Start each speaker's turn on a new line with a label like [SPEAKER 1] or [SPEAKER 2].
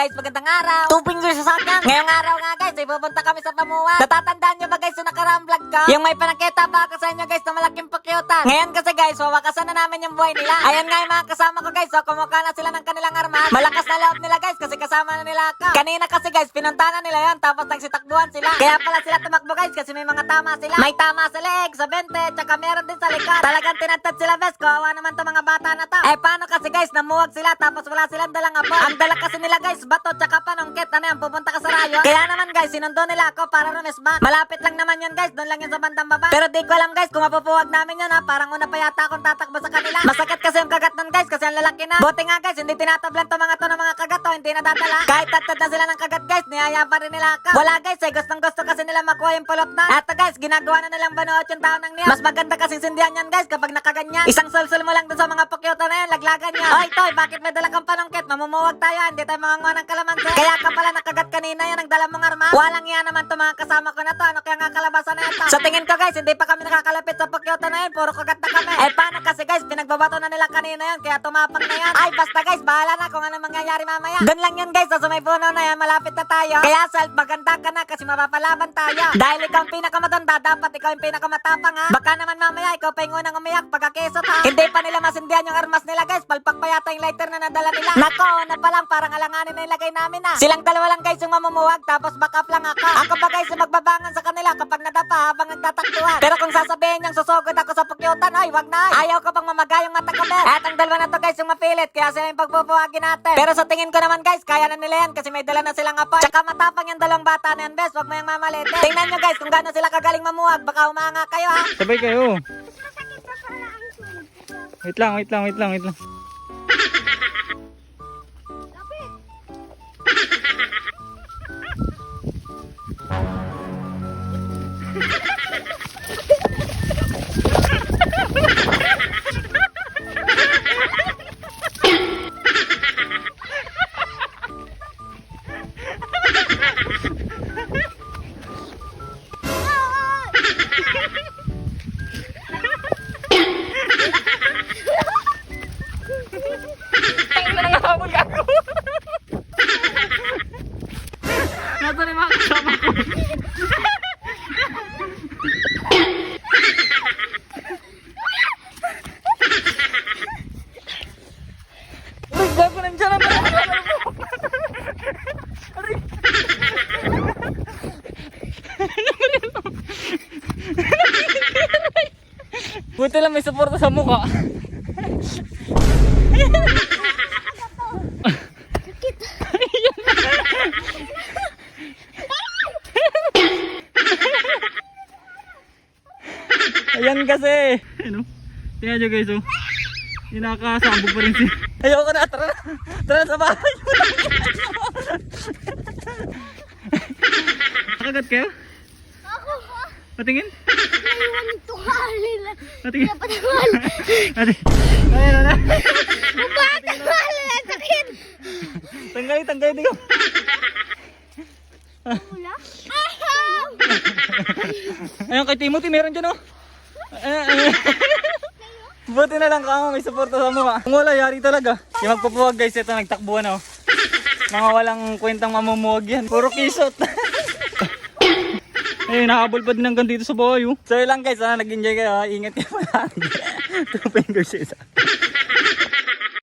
[SPEAKER 1] guys, magandang araw. Two fingers sa sakyan. Ngayong araw nga guys, ay pupunta kami sa Pamuan. Natatandaan nyo ba guys, yung nakaraang vlog ko? Yung may panakita ba ako sa inyo guys, na pakyutan. Ngayon kasi guys, wawakasan na namin yung buhay nila. Ayan nga yung mga kasama ko guys, so kumukha na sila ng kanilang armas. Malakas na loob nila guys kasi kasama na nila ako. Kanina kasi guys, pinuntahan nila yon tapos nagsitakbuhan sila. Kaya pala sila tumakbo guys kasi may mga tama sila. May tama sa leeg, sa bente, tsaka meron din sa likod. Talagang tinatad sila bes, kawawa naman to mga bata na to. Eh paano kasi guys, namuwag sila tapos wala silang dalang apo. Ang dala kasi nila guys, bato tsaka panungkit. Ano yan, pupunta ka sa rayo. Kaya naman guys, sinundo nila ako para rumisban. Malapit lang naman yan guys, doon lang yan sa bandang baba. Pero di ko alam guys kung mapupuwag namin yun ha. Parang una pa yata akong tatakbo sa kanila. Masakit kasi yung kagat nun guys kasi ang lalaki na. Buti nga guys, hindi tinatablan to mga to ng mga kagat to, hindi nadadala. Kahit tatad na sila ng kagat guys, niyaya pa rin nila ako. Wala guys, eh, gustong gusto kasi nila makuha yung pulot na. At guys, ginagawa na nilang banuot yung tao ng niya. Mas maganda kasi sindihan yan guys kapag nakaganyan. Isang sulsul mo lang dun sa mga pakyota na yan, laglagan niya. Oy, Toy, bakit may dala kang panungkit? Mamumuwag tayo, hindi tayo manganguha ng kalamansi. Kaya ka pala nakagat kanina yan ang dala mong armas. Walang yan naman to mga kasama ko na to. Ano kaya nga kalabasan na ito? Sa tingin ko guys, hindi pa kami nakakalapit sa pakyota na yan. Puro kagat na kami. Eh paano kasi guys, pinagbabato na nila kanina yan. Kaya tumapang na yan. Ay, basta guys, bahala na kung ano mangyayari mamaya. Doon lang yan guys, sa may puno na yan, malapit na tayo. Kaya self, maganda ka na kasi mapapalaban tayo. Dahil ikaw ang pinakamatanda, dapat ikaw yung pinakamatapang ha. Baka naman mamaya, ikaw pa yung unang umiyak pagkakesot ha. Hindi pa nila masindihan yung armas nila guys. Palpak pa yata yung lighter na nadala nila. Nako, na pa lang, parang alanganin na ilagay namin ha. Silang dalawa lang guys yung mamumuwag, tapos back up lang ako. Ako pa guys magbabangan sa kanila kapag nadapa habang nagtataktuhan. Pero kung sasabihin niyang susugod ako sa pakyutan, ay wag na ay. Ayaw ko pang mamagay yung mata ko bet. At ang dalawa na to guys yung mapilit, kaya sila yung pagbubuwagin natin. Pero sa tingin ko naman guys, kaya na nila yan kasi may dala na silang apoy. Tsaka matapang yung dalawang bata na yan, bes. Wag mo yung mamalitin. Tingnan nyo guys kung gaano sila kagaling mamuwag. Baka umanga kayo ha.
[SPEAKER 2] Sabay kayo. Wait lang, wait lang, wait lang, wait lang. Buti lang may suporta sa mukha. Ayan kasi. Ano? Tingnan nyo guys oh. Yung nakakasabog pa rin si... Ayoko na, tara na. Tara na sa bahay. Nakagat kayo?
[SPEAKER 3] Ako ba?
[SPEAKER 2] Patingin?
[SPEAKER 3] Naiwan ito halila.
[SPEAKER 2] Patingin.
[SPEAKER 3] Patangal.
[SPEAKER 2] Ate. Ayan na.
[SPEAKER 3] Sakit.
[SPEAKER 2] Tanggalin, tanggalin.
[SPEAKER 3] Ayaw.
[SPEAKER 2] Ayun kay Timothy, meron dyan oh. Buti na lang kamo may suporta sa mukha. Kung wala, yari talaga. Yung magpupuwag guys, ito nagtakbuhan oh. Mga walang kwentang mamumuwag yan. Puro kisot. Ayun, nakahabol pa din hanggang dito sa bahay oh. So yun lang guys, ah, nag-enjoy kayo. ah. Ingat kayo palagi. Two fingers isa.